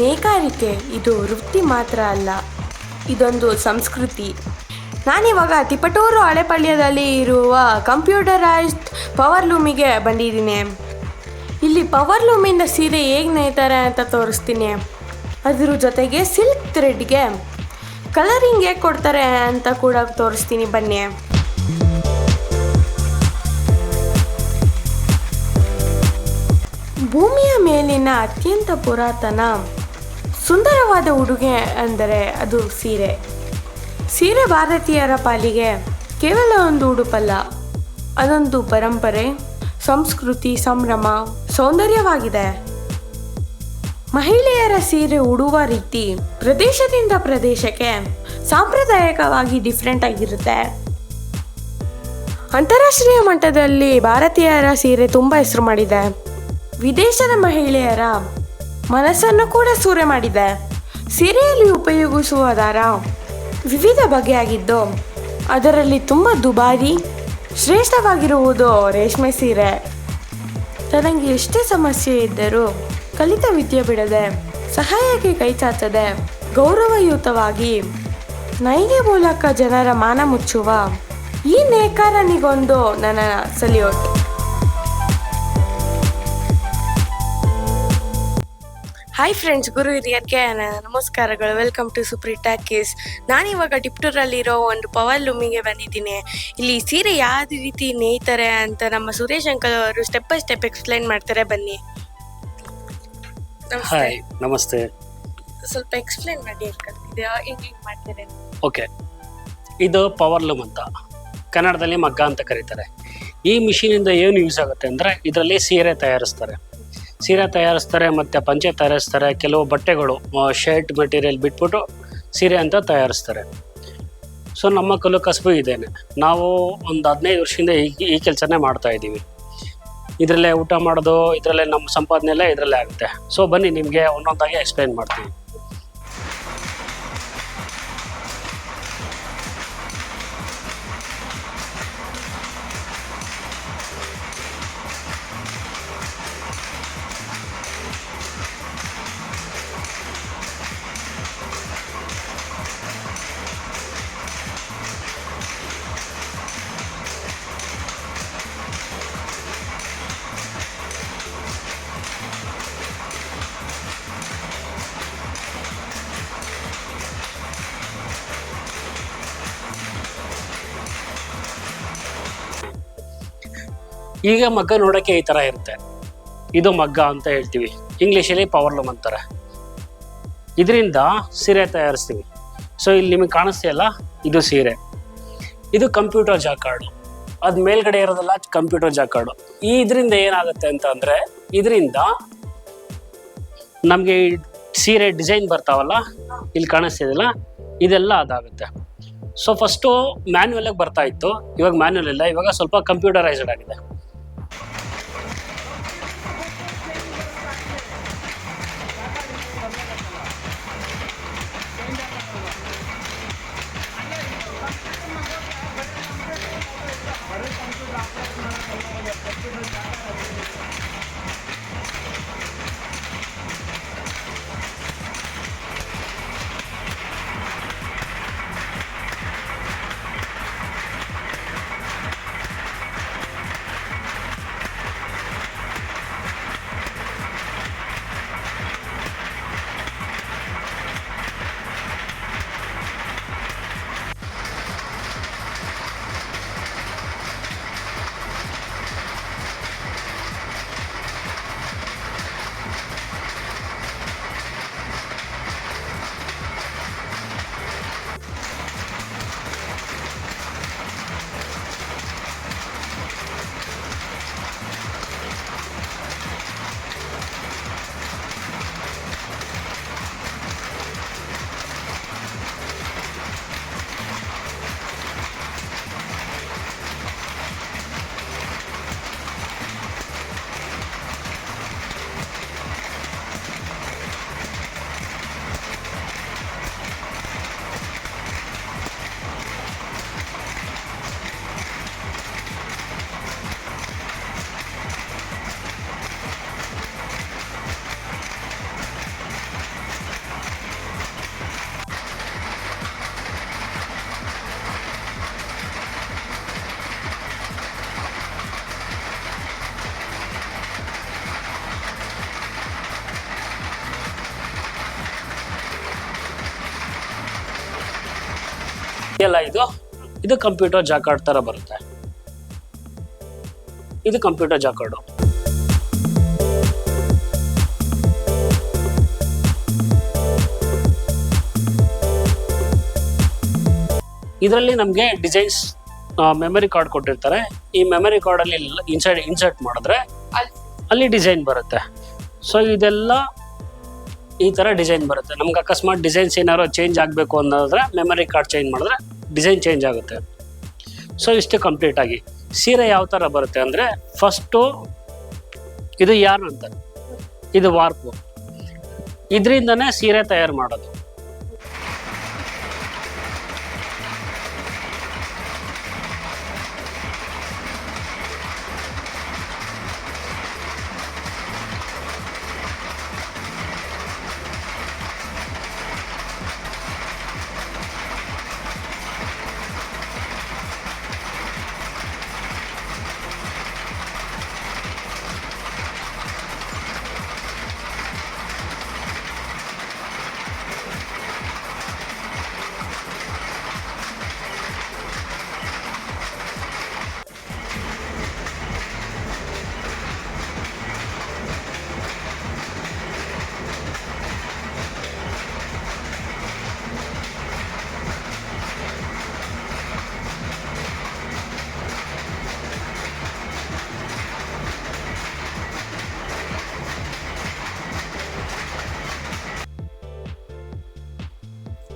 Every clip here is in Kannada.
ನೇಕಾರಿಕೆ ಇದು ವೃತ್ತಿ ಮಾತ್ರ ಅಲ್ಲ, ಇದೊಂದು ಸಂಸ್ಕೃತಿ. ನಾನಿವಾಗ ತಿಪಟೂರು ಹಳೆಪಳ್ಯದಲ್ಲಿ ಇರುವ ಕಂಪ್ಯೂಟರೈಸ್ಡ್ ಪವರ್ ಲೂಮಿಗೆ ಬಂದಿದ್ದೀನಿ. ಇಲ್ಲಿ ಪವರ್ ಲೂಮಿಂದ ಸೀರೆ ಹೇಗೆ ನೇಯ್ತಾರೆ ಅಂತ ತೋರಿಸ್ತೀನಿ. ಅದ್ರ ಜೊತೆಗೆ ಸಿಲ್ಕ್ ಥ್ರೆಡ್ಗೆ ಕಲರಿಂಗ್ ಹೇಗೆ ಕೊಡ್ತಾರೆ ಅಂತ ಕೂಡ ತೋರಿಸ್ತೀನಿ ಬನ್ನಿ. ಭೂಮಿಯ ಮೇಲಿನ ಅತ್ಯಂತ ಪುರಾತನ ಸುಂದರವಾದ ಉಡುಗೆ ಅಂದರೆ ಅದು ಸೀರೆ. ಸೀರೆ ಭಾರತೀಯರ ಪಾಲಿಗೆ ಕೇವಲ ಒಂದು ಉಡುಪಲ್ಲ, ಅದೊಂದು ಪರಂಪರೆ, ಸಂಸ್ಕೃತಿ, ಸಂಭ್ರಮ, ಸೌಂದರ್ಯವಾಗಿದೆ. ಮಹಿಳೆಯರ ಸೀರೆ ಉಡುವ ರೀತಿ ಪ್ರದೇಶದಿಂದ ಪ್ರದೇಶಕ್ಕೆ ಸಾಂಪ್ರದಾಯಿಕವಾಗಿ ಡಿಫ್ರೆಂಟ್ ಆಗಿರುತ್ತೆ. ಅಂತಾರಾಷ್ಟ್ರೀಯ ಮಟ್ಟದಲ್ಲಿ ಭಾರತೀಯರ ಸೀರೆ ತುಂಬ ಹೆಸರು ಮಾಡಿದೆ. ವಿದೇಶದ ಮಹಿಳೆಯರ ಮನಸ್ಸನ್ನು ಕೂಡ ಸೂರೆ ಮಾಡಿದೆ. ಸೀರೆಯಲ್ಲಿ ಉಪಯೋಗಿಸುವ ದಾರ ವಿವಿಧ ಬಗೆಯಾಗಿದ್ದು, ಅದರಲ್ಲಿ ತುಂಬ ದುಬಾರಿ, ಶ್ರೇಷ್ಠವಾಗಿರುವುದು ರೇಷ್ಮೆ ಸೀರೆ. ತನಗೆ ಎಷ್ಟೇ ಸಮಸ್ಯೆ ಇದ್ದರೂ ಕಲಿತ ವಿದ್ಯೆ ಬಿಡದೆ, ಸಹಾಯಕ್ಕೆ ಕೈ ಚಾಚದೆ, ಗೌರವಯುತವಾಗಿ ನೈಗೆ ಮೂಲಕ ಜನರ ಮಾನ ಮುಚ್ಚುವ ಈ ನೇಕಾರನಿಗೊಂದು ನನ್ನ ಸಲ್ಯೂಟ್. ಹಾಯ್ ಫ್ರೆಂಡ್ಸ್ ಗುರು ಹಿರಿಯರ್ಗೆ ನಮಸ್ಕಾರಗಳು. ವೆಲ್ಕಮ್ ಟು ಸುಪ್ರಿ ಟಾಕೀಸ್ ನಾನಿವಾಗ ಟಿಪ್ಟೂರಲ್ಲಿರೋ ಒಂದು ಪವರ್ ಲೂಮಿಗೆ ಬಂದಿದ್ದೀನಿ. ಇಲ್ಲಿ ಸೀರೆ ಯಾವ ರೀತಿ ನೇಯ್ತಾರೆ ಅಂತ ನಮ್ಮ ಸುರೇಶ್ ಅಂಕಲ್ ಅವರು ಸ್ಟೆಪ್ ಬೈ ಸ್ಟೆಪ್ ಎಕ್ಸ್ಪ್ಲೈನ್ ಮಾಡ್ತಾರೆ. ಬನ್ನಿ. ನಮಸ್ತೆ. ಹಾಯ್ ನಮಸ್ತೆ. ಸ್ವಲ್ಪ ಎಕ್ಸ್ಪ್ಲೈನ್ ಮಾಡಿ ಅಂಕಲ್. ಇದು ಹೆಂಗ್ ಹೆಂಗ್ ಮಾಡ್ತಾರೆ? ಓಕೆ ಇದು ಪವರ್ ಲೂಮ್ ಅಂತ. ಕನ್ನಡದಲ್ಲಿ ಮಗ್ಗ ಅಂತ ಕರೀತಾರೆ. ಈ ಮಿಷಿನಿಂದ ಏನು ಯೂಸ್ ಆಗುತ್ತೆ ಅಂದರೆ ಇದರಲ್ಲಿ ಸೀರೆ ತಯಾರಿಸ್ತಾರೆ. ಸೀರೆ ತಯಾರಿಸ್ತಾರೆ, ಮತ್ತು ಪಂಚೆ ತಯಾರಿಸ್ತಾರೆ, ಕೆಲವು ಬಟ್ಟೆಗಳು ಶರ್ಟ್ ಮೆಟೀರಿಯಲ್ ಬಿಟ್ಬಿಟ್ಟು ಸೀರೆ ಅಂತ ತಯಾರಿಸ್ತಾರೆ. ಸೊ ನಮ್ಮ ಕಲು ಕಸಬು ಇದೇನೆ. ನಾವು ಒಂದು ಹದಿನೈದು ವರ್ಷದಿಂದ ಈ ಈ ಕೆಲಸನೇ ಮಾಡ್ತಾ ಇದ್ದೀವಿ. ಇದರಲ್ಲೇ ಊಟ ಮಾಡೋದು, ಇದರಲ್ಲೇ ನಮ್ಮ ಸಂಪಾದನೆ ಎಲ್ಲ ಇದರಲ್ಲೇ ಆಗುತ್ತೆ. ಸೊ ಬನ್ನಿ, ನಿಮಗೆ ಒಂದೊಂದಾಗಿ ಎಕ್ಸ್ಪ್ಲೈನ್ ಮಾಡ್ತೀವಿ ಈಗ ಮಗ್ಗ ನೋಡೋಕ್ಕೆ ಈ ಥರ ಇರುತ್ತೆ. ಇದು ಮಗ್ಗ ಅಂತ ಹೇಳ್ತೀವಿ. ಇಂಗ್ಲೀಷಲ್ಲಿ ಪವರ್ ಲೂಮ್ ಅಂತಾರೆ. ಇದರಿಂದ ಸೀರೆ ತಯಾರಿಸ್ತೀವಿ. ಸೊ ಇಲ್ಲಿ ನಿಮಗೆ ಕಾಣಿಸ್ತಿಲ್ಲ ಇದು ಸೀರೆ. ಇದು ಕಂಪ್ಯೂಟರ್ ಜಾಕಾರ್ಡು ಅದು ಮೇಲ್ಗಡೆ ಇರೋದಲ್ಲ ಕಂಪ್ಯೂಟರ್ ಜಾಕಾರ್ಡು ಈ ಇದರಿಂದ ಏನಾಗುತ್ತೆ ಅಂತ ಅಂದರೆ, ಇದರಿಂದ ನಮಗೆ ಸೀರೆ ಡಿಸೈನ್ ಬರ್ತಾವಲ್ಲ, ಇಲ್ಲಿ ಕಾಣಿಸ್ತಿದೆಯಲ್ಲ ಇದೆಲ್ಲ ಅದಾಗುತ್ತೆ. ಸೊ ಫಸ್ಟು ಮ್ಯಾನ್ಯುವಲಾಗಿ ಬರ್ತಾ ಇತ್ತು. ಇವಾಗ ಮ್ಯಾನ್ಯುವಲ್ ಇಲ್ಲ, ಇವಾಗ ಸ್ವಲ್ಪ ಕಂಪ್ಯೂಟರೈಸ್ಡ್ ಆಗಿದೆ. ಇದೆಯಲ್ಲ ಇದು? ಇದು ಕಂಪ್ಯೂಟರ್ ಜಾಕಾರ್ಡ್ ತರ ಬರುತ್ತೆ. ಇದು ಕಂಪ್ಯೂಟರ್ ಜಾಕಾರ್ಡು ಇದರಲ್ಲಿ ನಮಗೆ ಡಿಸೈನ್ಸ್ ಮೆಮೊರಿ ಕಾರ್ಡ್ ಕೊಟ್ಟಿರ್ತಾರೆ. ಈ ಮೆಮೊರಿ ಕಾರ್ಡ್ ಅಲ್ಲಿ ಇನ್ಸೈಡ್ ಇನ್ಸರ್ಟ್ ಮಾಡಿದ್ರೆ ಅಲ್ಲಿ ಡಿಸೈನ್ ಬರುತ್ತೆ. ಸೊ ಇದೆಲ್ಲ ಈ ಥರ ಡಿಸೈನ್ ಬರುತ್ತೆ. ನಮ್ಗೆ ಅಕಸ್ಮಾತ್ ಡಿಸೈನ್ಸ್ ಏನಾದ್ರು ಚೇಂಜ್ ಆಗಬೇಕು ಅನ್ನೋದ್ರೆ ಮೆಮೊರಿ ಕಾರ್ಡ್ ಚೇಂಜ್ ಮಾಡಿದ್ರೆ ಡಿಸೈನ್ ಚೇಂಜ್ ಆಗುತ್ತೆ. ಸೊ ಇಷ್ಟು ಕಂಪ್ಲೀಟ್ ಆಗಿ. ಸೀರೆ ಯಾವ ಥರ ಬರುತ್ತೆ ಅಂದರೆ ಫಸ್ಟು ಇದು ಯಾರು ಅಂತ. ಇದು ವಾರ್ಪು ಇದರಿಂದನೇ ಸೀರೆ ತಯಾರು ಮಾಡೋದು.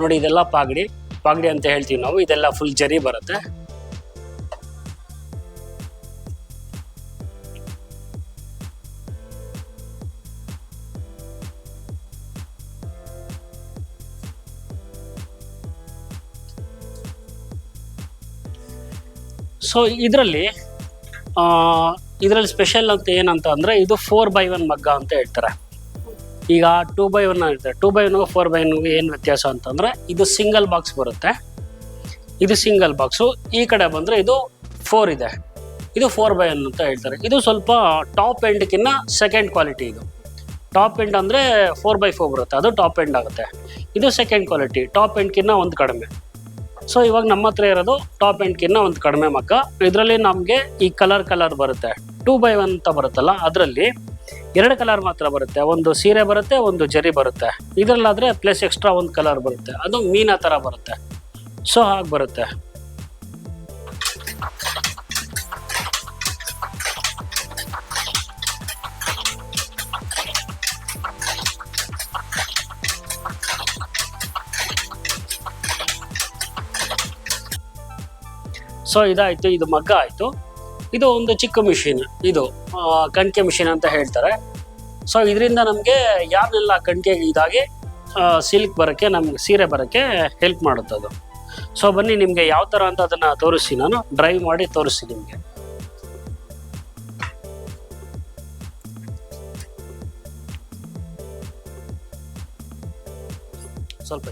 ನೋಡಿ, ಇದೆಲ್ಲ ಪಾಗಡಿ. ಪಾಗಡಿ ಅಂತ ಹೇಳ್ತೀವಿ ನಾವು. ಇದೆಲ್ಲ ಫುಲ್ ಜರಿ ಬರುತ್ತೆ. ಸೊ ಇದರಲ್ಲಿ ಇದರಲ್ಲಿ ಸ್ಪೆಷಲ್ ಅಂತ ಏನಂತ ಅಂದರೆ ಇದು ಫೋರ್ ಬೈ ಒನ್ ಮಗ್ಗ ಅಂತ ಹೇಳ್ತಾರೆ. ಈಗ ಟೂ ಬೈ ಒನ್ ಇರುತ್ತೆ ಟೂ ಬೈ ಒನ್ಗೂ ಫೋರ್ ಬೈ ಒನ್ಗೂ ಏನು ವ್ಯತ್ಯಾಸ ಅಂತಂದರೆ ಇದು ಸಿಂಗಲ್ ಬಾಕ್ಸ್ ಬರುತ್ತೆ. ಇದು ಸಿಂಗಲ್ ಬಾಕ್ಸು ಈ ಕಡೆ ಬಂದರೆ ಇದು ಫೋರ್ ಇದೆ. ಇದು ಫೋರ್ ಬೈ ಒನ್ ಅಂತ ಹೇಳ್ತಾರೆ. ಇದು ಸ್ವಲ್ಪ ಟಾಪ್ ಎಂಡ್ಕಿನ್ನ ಸೆಕೆಂಡ್ ಕ್ವಾಲಿಟಿ ಇದು. ಟಾಪ್ ಎಂಡ್ ಅಂದರೆ ಫೋರ್ ಬೈ ಫೋರ್ ಬರುತ್ತೆ. ಅದು ಟಾಪ್ ಎಂಡ್ ಆಗುತ್ತೆ. ಇದು ಸೆಕೆಂಡ್ ಕ್ವಾಲಿಟಿ ಟಾಪ್ ಎಂಡ್ಕಿನ್ನ ಒಂದು ಕಡಿಮೆ. ಸೊ ಇವಾಗ ನಮ್ಮ ಹತ್ರ ಇರೋದು ಟಾಪ್ ಎಂಡ್ಕಿನ್ನ ಒಂದು ಕಡಿಮೆ ಮಕ್ಕ ಇದರಲ್ಲಿ ನಮಗೆ ಈ ಕಲರ್ ಕಲರ್ ಬರುತ್ತೆ. ಟೂ ಬೈ ಒನ್ ಅಂತ ಬರುತ್ತಲ್ಲ, ಅದರಲ್ಲಿ ಎರಡು ಕಲರ್ ಮಾತ್ರ ಬರುತ್ತೆ. ಒಂದು ಸೀರೆ ಬರುತ್ತೆ, ಒಂದು ಜರಿ ಬರುತ್ತೆ. ಇದರಲ್ಲಾದರೆ ಪ್ಲಸ್ ಎಕ್ಸ್ಟ್ರಾ ಒಂದು ಕಲರ್ ಬರುತ್ತೆ. ಅದು ಮೀನಾ ಥರ ಬರುತ್ತೆ. ಸೊ ಹಾಗೆ ಬರುತ್ತೆ. ಸೊ ಇದಾಯಿತು. ಇದು ಮಗ್ಗ ಆಯಿತು. ಇದು ಒಂದು ಚಿಕ್ಕ ಮಿಷಿನ್ ಇದು ಕಣಿಕೆ ಕಣ್ಕೆ ಮಿಷಿನ್ ಅಂತ ಹೇಳ್ತಾರೆ. ಸೊ ಇದರಿಂದ ನಮಗೆ ಯಾರನ್ನೆಲ್ಲ ಕಣ್ಕೆಗೆ ಇದಾಗಿ ಸಿಲ್ಕ್ ಬರೋಕ್ಕೆ, ನಮ್ಗೆ ಸೀರೆ ಬರೋಕ್ಕೆ ಹೆಲ್ಪ್ ಮಾಡುತ್ತೆ ಅದು ಸೊ ಬನ್ನಿ ನಿಮಗೆ ಯಾವ ಥರ ಅಂತ ಅದನ್ನು ತೋರಿಸಿ ನಾನು. ಡ್ರೈವ್ ಮಾಡಿ ತೋರಿಸಿ ನಿಮಗೆ. ಸ್ವಲ್ಪ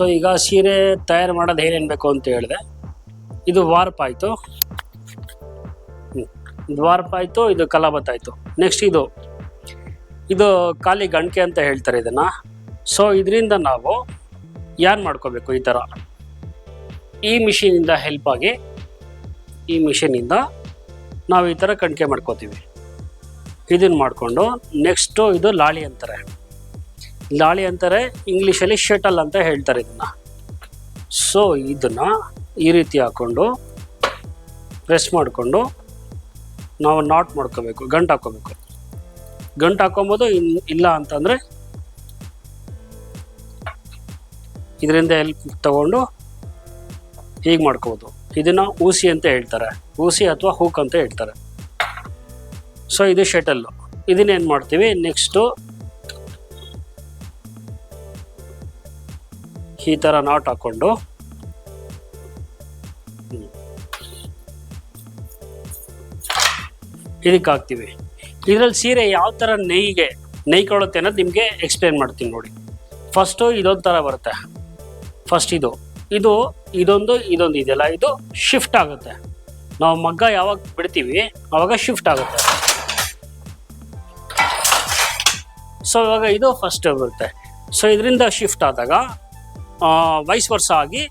ಸೊ ಈಗ ಸೀರೆ ತಯಾರು ಮಾಡೋದು ಏನೇನು ಬೇಕು ಅಂತ ಹೇಳಿದೆ. ಇದು ವಾರ್ಪ್ ಆಯಿತು. ವಾರ್ಪ್ ಆಯಿತು, ಇದು ಕಲಾಬತ್ ಆಯಿತು. ನೆಕ್ಸ್ಟ್ ಇದು ಇದು ಖಾಲಿ ಗಂಟೆ ಅಂತ ಹೇಳ್ತಾರೆ ಇದನ್ನು. ಸೊ ಇದರಿಂದ ನಾವು ಯಾರು ಮಾಡ್ಕೋಬೇಕು ಈ ಥರ ಈ ಮಿಷಿನಿಂದ ಹೆಲ್ಪ್ ಆಗಿ, ಈ ಮಿಷಿನಿಂದ ನಾವು ಈ ಥರ ಕಣ್ಕೆ ಮಾಡ್ಕೋತೀವಿ. ಇದನ್ನು ಮಾಡಿಕೊಂಡು ನೆಕ್ಸ್ಟು ಇದು ಲಾಳಿ ಅಂತಾರೆ. ಲಾಳಿ ಅಂತಾರೆ, ಇಂಗ್ಲೀಷಲ್ಲಿ ಶಟಲ್ ಅಂತ ಹೇಳ್ತಾರೆ ಇದನ್ನು. ಸೊ ಇದನ್ನು ಈ ರೀತಿ ಹಾಕ್ಕೊಂಡು ಪ್ರೆಸ್ ಮಾಡಿಕೊಂಡು ನಾವು ನಾಟ್ ಮಾಡ್ಕೋಬೇಕು, ಗಂಟು ಹಾಕೋಬೇಕು. ಗಂಟು ಹಾಕೊಬೋದು ಇನ್, ಇಲ್ಲ ಅಂತಂದರೆ ಇದರಿಂದ ಹೆಲ್ಪ್ ತಗೊಂಡು ಹೀಗೆ ಮಾಡ್ಕೋಬೋದು. ಇದನ್ನು ಊಸಿ ಅಂತ ಹೇಳ್ತಾರೆ. ಊಸಿ ಅಥವಾ ಹೂಕ್ ಅಂತ ಹೇಳ್ತಾರೆ. ಸೊ ಇದು ಶಟಲ್ಲು. ಇದನ್ನೇನು ಮಾಡ್ತೀವಿ ನೆಕ್ಸ್ಟು ಈ ಥರ ನಾಟ್ ಹಾಕ್ಕೊಂಡು. ಇದಕ್ಕೆ ಹಾಕ್ತೀವಿ. ಇದರಲ್ಲಿ ಸೀರೆ ಯಾವ ಥರ ನೈಗೆ ನೈಕೊಳ್ಳುತ್ತೆ ಅನ್ನೋದು ನಿಮಗೆ ಎಕ್ಸ್ಪ್ಲೇನ್ ಮಾಡ್ತೀನಿ ನೋಡಿ. ಫಸ್ಟು ಇದೊಂದು ಥರ ಬರುತ್ತೆ. ಫಸ್ಟ್ ಇದು. ಇದು, ಇದೊಂದು ಇದೊಂದು ಇದೆಯಲ್ಲ ಇದು ಶಿಫ್ಟ್ ಆಗುತ್ತೆ. ನಾವು ಮಗ್ಗ ಯಾವಾಗ ಬಿಡ್ತೀವಿ ಆವಾಗ ಶಿಫ್ಟ್ ಆಗುತ್ತೆ. ಸೊ ಇವಾಗ ಇದು ಫಸ್ಟ್ ಬರುತ್ತೆ. ಸೊ ಇದರಿಂದ ಶಿಫ್ಟ್ ಆದಾಗ ವಯಸ್ ವರ್ಷ ಆಗಿ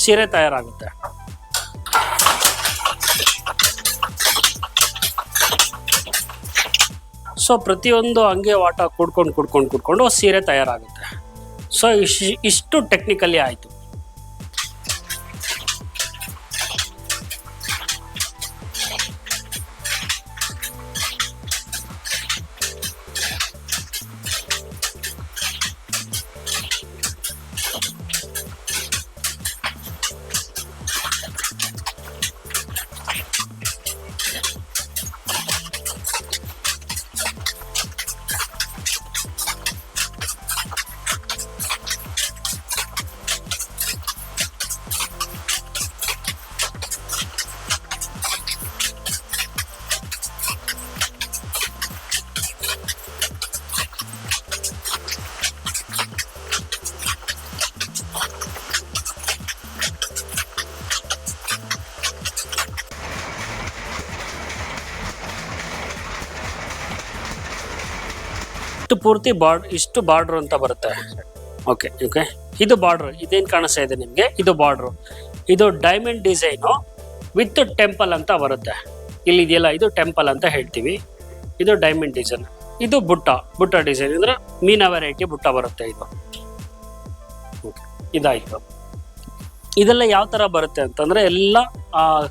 ಸೀರೆ ತಯಾರಾಗುತ್ತೆ. ಸೊ ಪ್ರತಿಯೊಂದು ಹಂಗೆ ವಾಟ ಕುಡ್ಕೊಂಡು ಕುಡ್ಕೊಂಡು ಕುಡ್ಕೊಂಡು ಸೀರೆ ತಯಾರಾಗುತ್ತೆ. ಸೊ ಇಷ್ಟು ಟೆಕ್ನಿಕಲಿ ಆಯಿತು. ಪೂರ್ತಿ ಬಾರ್ಡ್ ಇಷ್ಟು ಬಾರ್ಡ್ರ್ ಅಂತ ಬರುತ್ತೆ. ಓಕೆ ಓಕೆ ಇದು ಬಾರ್ಡ್ರ್ ಇದೇನು ಕಾಣಿಸ್ತಾ ಇದೆ ನಿಮಗೆ? ಇದು ಬಾರ್ಡ್ರು ಇದು ಡೈಮಂಡ್ ಡಿಸೈನು ವಿತ್ ಟೆಂಪಲ್ ಅಂತ ಬರುತ್ತೆ. ಇಲ್ಲಿ ಇದೆಯಲ್ಲ, ಇದು ಟೆಂಪಲ್ ಅಂತ ಹೇಳ್ತೀವಿ. ಇದು ಡೈಮಂಡ್ ಡಿಸೈನ್ ಇದು ಬುಟ್ಟ ಬುಟ್ಟ ಡಿಸೈನ್ ಅಂದ್ರೆ ಮೀನ ವೆರೈಟಿ ಬುಟ್ಟ ಬರುತ್ತೆ ಇದು. ಓಕೆ ಇದಾಯಿತು. ಇದೆಲ್ಲ ಯಾವ ಥರ ಬರುತ್ತೆ ಅಂತಂದರೆ ಎಲ್ಲ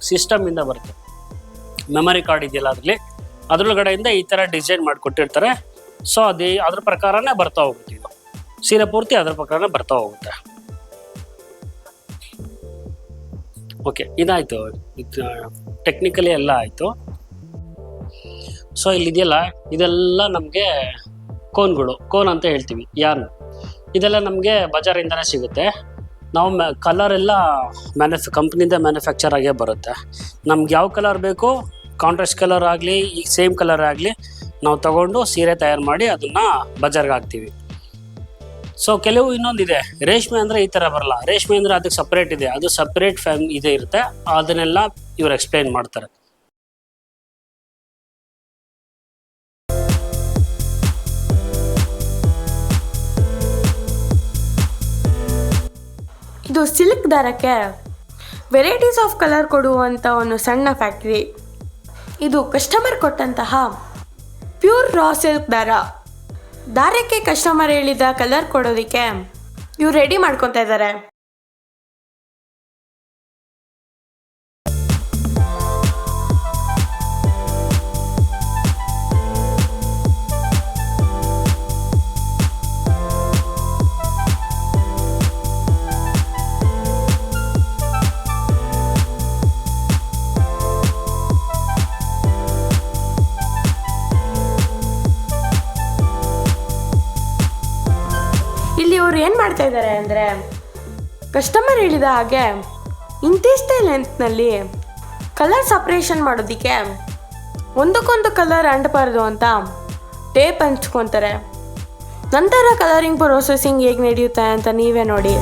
ಸಿಸ್ಟಮಿಂದ ಬರುತ್ತೆ. ಮೆಮರಿ ಕಾರ್ಡ್ ಇದೆಯಲ್ಲ ಅದರಲ್ಲಿ. ಅದ್ರೊಳಗಡೆಯಿಂದ ಈ ಥರ ಡಿಸೈನ್ ಮಾಡಿಕೊಟ್ಟಿರ್ತಾರೆ. ಸೊ ಅದೇ ಅದ್ರ ಪ್ರಕಾರನೇ ಬರ್ತಾ ಹೋಗುತ್ತೆ ಇದು. ಸೀರೆ ಪೂರ್ತಿ ಅದ್ರ ಪ್ರಕಾರನೇ ಬರ್ತಾ ಹೋಗುತ್ತೆ. ಓಕೆ ಇದಾಯಿತು. ಟೆಕ್ನಿಕಲಿ ಎಲ್ಲ ಆಯಿತು. ಸೊ ಇಲ್ಲಿದೆಯಲ್ಲ, ಇದೆಲ್ಲ ನಮಗೆ ಕೋನ್ಗಳು, ಕೋನ್ ಅಂತ ಹೇಳ್ತೀವಿ ಯಾರು ಇದೆಲ್ಲ ನಮಗೆ ಬಜಾರಿಂದನೇ ಸಿಗುತ್ತೆ. ನಾವು ಮ್ಯಾ ಕಲರ್ ಎಲ್ಲ ಮ್ಯಾನುಫ್ ಕಂಪ್ನಿಯಿಂದ ಮ್ಯಾನುಫ್ಯಾಕ್ಚರ್ ಆಗೇ ಬರುತ್ತೆ. ನಮ್ಗೆ ಯಾವ ಕಲರ್ ಬೇಕು ಕಾಂಟ್ರಾಸ್ಟ್ ಕಲರ್ ಆಗಲಿ ಈಗ ಸೇಮ್ ಕಲರ್ ಆಗಲಿ ನಾವು ತಗೊಂಡು ಸೀರೆ ತಯಾರು ಮಾಡಿ ಅದನ್ನು ಬಜಾರ್ಗೆ ಹಾಕ್ತೀವಿ. ಸೊ ಕೆಲವು ಇನ್ನೊಂದಿದೆ. ರೇಷ್ಮೆ ಅಂದರೆ ಈ ಥರ ಬರಲ್ಲ. ರೇಷ್ಮೆ ಅಂದರೆ ಅದಕ್ಕೆ ಸಪ್ರೇಟ್ ಇದೆ. ಅದು ಸಪ್ರೇಟ್ ಫ್ಯಾಮ್ ಇದೆ ಇರುತ್ತೆ. ಅದನ್ನೆಲ್ಲ ಇವ್ರು ಎಕ್ಸ್ಪ್ಲೈನ್ ಮಾಡ್ತಾರೆ. ಇದು ಸಿಲ್ಕ್ ದಾರಕ್ಕೆ ವೆರೈಟೀಸ್ ಆಫ್ ಕಲರ್ ಕೊಡುವಂಥ ಒಂದು ಸಣ್ಣ ಫ್ಯಾಕ್ಟ್ರಿ ಇದು ಕಸ್ಟಮರ್ ಕೊಟ್ಟಂತಹ ಪ್ಯೂರ್ ರಾ ಸಿಲ್ಕ್ ದಾರ ದಾರಕ್ಕೆ ಕಸ್ಟಮರ್ ಹೇಳಿದ ಕಲರ್ ಕೊಡೋದಕ್ಕೆ ಇವ್ರು ರೆಡಿ ಮಾಡ್ಕೊತಾ ಇದ್ದಾರೆ ಇವ್ರು ಏನು ಮಾಡ್ತಾ ಇದ್ದಾರೆ ಅಂದರೆ ಕಸ್ಟಮರ್ ಹೇಳಿದ ಹಾಗೆ ಇಂತಿಷ್ಟೇ ಲೆಂತ್ನಲ್ಲಿ ಕಲರ್ ಸಪ್ರೇಷನ್ ಮಾಡೋದಕ್ಕೆ ಒಂದಕ್ಕೊಂದು ಕಲರ್ ಅಂಟಬಾರ್ದು ಅಂತ ಟೇಪ್ ಹಂಚ್ಕೊತಾರೆ. ನಂತರ ಕಲರಿಂಗ್ ಪ್ರೊಸೆಸಿಂಗ್ ಹೇಗೆ ನಡೆಯುತ್ತೆ ಅಂತ ನೀವೇ ನೋಡಿ.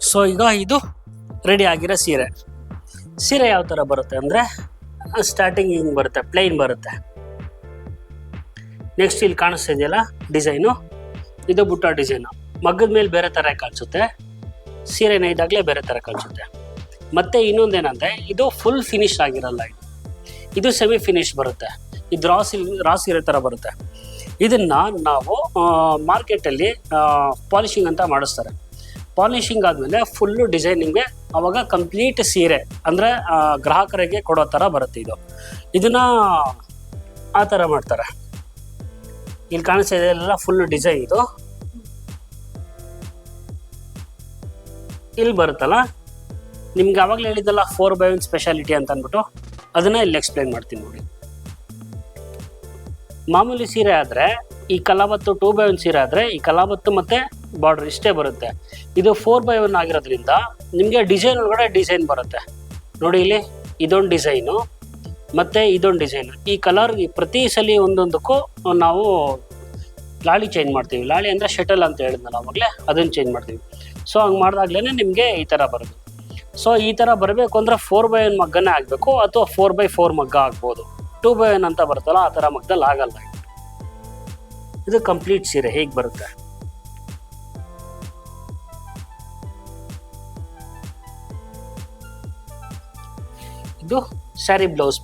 ಸೊ ಈಗ ಇದು ರೆಡಿ ಆಗಿರೋ ಸೀರೆ. ಸೀರೆ ಯಾವ ಥರ ಬರುತ್ತೆ ಅಂದರೆ ಸ್ಟಾರ್ಟಿಂಗ್ ಹಿಂಗೆ ಬರುತ್ತೆ? ಪ್ಲೈನ್ ಬರುತ್ತೆ. ನೆಕ್ಸ್ಟ್ ಇಲ್ಲಿ ಕಾಣಿಸ್ತಾ ಇದೆಯಲ್ಲ ಡಿಸೈನು ಇದು ಬುಟ್ಟ ಡಿಸೈನು ಮಗ್ಗದ ಮೇಲೆ ಬೇರೆ ಥರ ಕಾಣಿಸುತ್ತೆ. ಸೀರೆ ನೈದಾಗಲೇ ಬೇರೆ ಥರ ಕಾಣಿಸುತ್ತೆ. ಮತ್ತೆ ಇನ್ನೊಂದೇನಂದರೆ, ಇದು ಫುಲ್ ಫಿನಿಶ್ ಆಗಿರಲ್ಲ ಇದು. ಇದು ಸೆಮಿ ಫಿನಿಶ್ ಬರುತ್ತೆ. ಇದು ರಾ ಸಿಲ್ ರಾ ಥರ ಬರುತ್ತೆ. ಇದನ್ನು ನಾವು ಮಾರ್ಕೆಟಲ್ಲಿ ಪಾಲಿಶಿಂಗ್ ಅಂತ ಮಾಡಿಸ್ತಾರೆ. ಪಾಲಿಶಿಂಗ್ ಆದಮೇಲೆ ಫುಲ್ಲು ನಿಮಗೆ ಅವಾಗ ಕಂಪ್ಲೀಟ್ ಸೀರೆ ಅಂದರೆ ಗ್ರಾಹಕರಿಗೆ ಕೊಡೋ ಥರ ಬರುತ್ತೆ ಇದು. ಇದನ್ನ ಆ ಥರ ಮಾಡ್ತಾರೆ. ಇಲ್ಲಿ ಕಾಣಿಸ್ತಾ ಇದೆ ಫುಲ್ ಡಿಸೈನ್ ಇದು. ಇಲ್ಲಿ ಬರುತ್ತಲ್ಲ? ನಿಮ್ಗೆ ಆವಾಗಲೇ ಹೇಳಿದ್ದಲ್ಲ ಫೋರ್ ಬೈ ಒನ್ ಸ್ಪೆಷಾಲಿಟಿ ಅಂತ ಅಂದ್ಬಿಟ್ಟು. ಅದನ್ನ ಇಲ್ಲಿ ಎಕ್ಸ್ಪ್ಲೈನ್ ಮಾಡ್ತೀನಿ ನೋಡಿ. ಮಾಮೂಲಿ ಸೀರೆ ಆದರೆ, ಈ ಕಲಾವತ್ತು ಟೂ ಬೈ ಒನ್ ಸೀರೆ ಆದರೆ, ಈ ಕಲಾವತ್ತು ಮತ್ತೆ ಬಾರ್ಡರ್ ಇಷ್ಟೇ ಬರುತ್ತೆ. ಇದು ಫೋರ್ ಬೈ ಒನ್ ಆಗಿರೋದ್ರಿಂದ ನಿಮಗೆ ಡಿಸೈನ್ ಒಳಗಡೆ ಡಿಸೈನ್ ಬರುತ್ತೆ. ನೋಡಿ ಇಲ್ಲಿ ಇದೊಂದು ಡಿಸೈನು ಮತ್ತು ಇದೊಂದು ಡಿಸೈನು ಈ ಕಲರ್ ಪ್ರತಿ ಸಲ ಒಂದೊಂದಕ್ಕೂ ನಾವು ಲಾಳಿ ಚೇಂಜ್ ಮಾಡ್ತೀವಿ. ಲಾಳಿ ಅಂದರೆ ಶಟಲ್ ಅಂತ ಹೇಳಿದ್ನಲ್ಲ ಆವಾಗಲೇ ಅದನ್ನು ಚೇಂಜ್ ಮಾಡ್ತೀವಿ. ಸೊ ಹಂಗೆ ಮಾಡಿದಾಗ್ಲೇ ನಿಮಗೆ ಈ ಥರ ಬರುತ್ತೆ. ಸೊ ಈ ಥರ ಬರಬೇಕು ಅಂದರೆ ಫೋರ್ ಬೈ ಒನ್ ಮಗ್ಗನೇ ಆಗಬೇಕು, ಅಥವಾ ಫೋರ್ ಬೈ ಫೋರ್ ಮಗ್ಗ ಆಗ್ಬೋದು. ಟೂ ಬೈ ಒನ್ ಅಂತ ಬರುತ್ತಲ್ಲ, ಆ ಥರ ಮಗ್ಗದಲ್ಲಿ ಆಗಲ್ಲ. ಇದು ಕಂಪ್ಲೀಟ್ ಸೀರೆ, ಹೇಗೆ ಬರುತ್ತೆ? ಇದು ಸ್ಯಾರಿ ಬ್ಲೌಸ್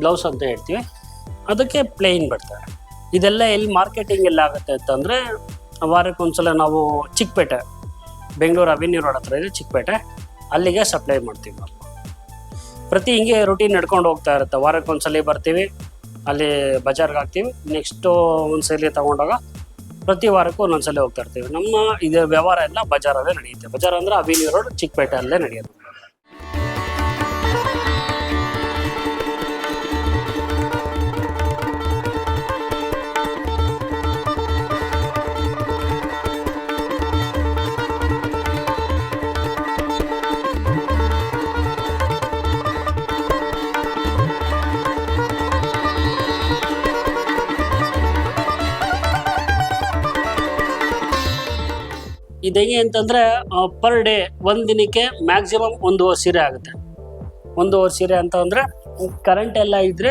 ಬ್ಲೌಸ್ ಅಂತ ಹೇಳ್ತೀವಿ. ಅದಕ್ಕೆ ಪ್ಲೇನ್ ಬರ್ತಾರೆ ಇದೆಲ್ಲ ಎಲ್ಲಿ ಮಾರ್ಕೆಟಿಂಗ್ ಎಲ್ಲ ಆಗುತ್ತೆ ಅಂತಂದರೆ, ವಾರಕ್ಕೊಂದ್ಸಲ ನಾವು ಚಿಕ್ಕಪೇಟೆ, ಬೆಂಗಳೂರು ಅವೆನ್ಯೂ ರೋಡ್ ಹತ್ರ ಇದೆ ಚಿಕ್ಕಪೇಟೆ, ಅಲ್ಲಿಗೆ ಸಪ್ಲೈ ಮಾಡ್ತೀವಿ ನಾವು. ಪ್ರತಿ ಹಿಂಗೆ ರೂಟೀನ್ ನಡ್ಕೊಂಡು ಹೋಗ್ತಾ ಇರುತ್ತೆ. ವಾರಕ್ಕೊಂದ್ಸಲಿ ಬರ್ತೀವಿ, ಅಲ್ಲಿ ಬಜಾರ್ಗೆ ಹಾಕ್ತೀವಿ ನೆಕ್ಸ್ಟು ಒಂದ್ಸಲಿ ತಗೊಂಡಾಗ ಪ್ರತಿ ವಾರಕ್ಕೂ ಒಂದೊಂದ್ಸಲಿ ಹೋಗ್ತಾ ಇರ್ತೀವಿ. ನಮ್ಮ ಇದು ವ್ಯವಹಾರ ಎಲ್ಲ ಬಜಾರಲ್ಲೇ ನಡೆಯುತ್ತೆ. ಬಜಾರ್ ಅಂದರೆ ಅವೆನ್ಯೂ ರೋಡ್ ಚಿಕ್ಕಪೇಟೆ ಅಲ್ಲೇ ನಡೆಯೋದು ಹೆಂಗೆ ಅಂತಂದರೆ ಪರ್ ಡೇ ಒಂದು ದಿನಕ್ಕೆ ಮ್ಯಾಕ್ಸಿಮಮ್ ಒಂದೂವರೆ ಸೀರೆ ಆಗುತ್ತೆ. ಒಂದೂವರೆ ಸೀರೆ ಅಂತ ಅಂದರೆ ಕರೆಂಟ್ ಎಲ್ಲ ಇದ್ದರೆ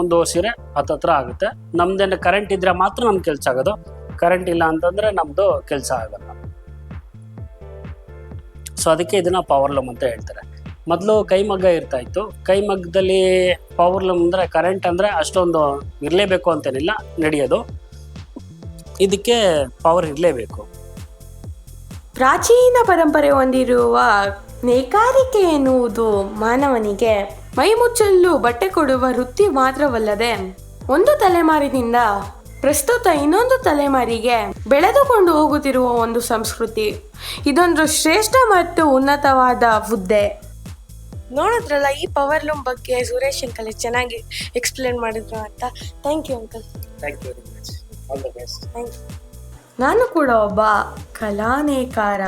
ಒಂದೂವರೆ ಸೀರೆ ಹತ್ತತ್ರ ಆಗುತ್ತೆ. ನಮ್ದೇನು ಕರೆಂಟ್ ಇದ್ದರೆ ಮಾತ್ರ ನಮ್ಮ ಕೆಲಸ ಆಗೋದು. ಕರೆಂಟ್ ಇಲ್ಲ ಅಂತಂದರೆ ನಮ್ಮದು ಕೆಲಸ ಆಗಲ್ಲ. ಸೊ ಅದಕ್ಕೆ ಇದನ್ನ ಪವರ್ ಲೂಮ್ ಅಂತ ಹೇಳ್ತಾರೆ. ಮೊದಲು ಕೈಮಗ್ಗ ಇರ್ತಾ ಇತ್ತು. ಕೈಮಗ್ಗದಲ್ಲಿ ಪವರ್ ಲೂಮ್ ಅಂದರೆ ಕರೆಂಟ್ ಅಂದರೆ ಅಷ್ಟೊಂದು ಇರಲೇಬೇಕು ಅಂತೇನಿಲ್ಲ, ನಡೆಯೋದು. ಇದಕ್ಕೆ ಪವರ್ ಇರಲೇಬೇಕು. ಪ್ರಾಚೀನ ಪರಂಪರೆ ಹೊಂದಿರುವ ನೇಕಾರಿಕೆ ಎನ್ನುವುದು ಮಾನವನಿಗೆ ಮೈಮುಚ್ಚಲು ಬಟ್ಟೆ ಕೊಡುವ ವೃತ್ತಿ ಮಾತ್ರವಲ್ಲದೆ ಒಂದು ತಲೆಮಾರಿನಿಂದ ಪ್ರಸ್ತುತ ಇನ್ನೊಂದು ತಲೆಮಾರಿಗೆ ಬೆಳೆದುಕೊಂಡು ಹೋಗುತ್ತಿರುವ ಒಂದು ಸಂಸ್ಕೃತಿ. ಇದೊಂದು ಶ್ರೇಷ್ಠ ಮತ್ತು ಉನ್ನತವಾದ ಹುದ್ದೆ. ನೋಡಿದ್ರಲ್ಲ ಈ ಪವರ್ ಲೂಮ್ ಬಗ್ಗೆ ಸುರೇಶ್ ಅಂಕಲ್ ಚೆನ್ನಾಗಿ ಎಕ್ಸ್ಪ್ಲೇನ್ ಮಾಡಿದ್ರು ಅಂತ. Thank you uncle thank you very much all the best thank you ನಾನು ಕೂಡ ಒಬ್ಬ ಕಲಾನೇಕಾರ.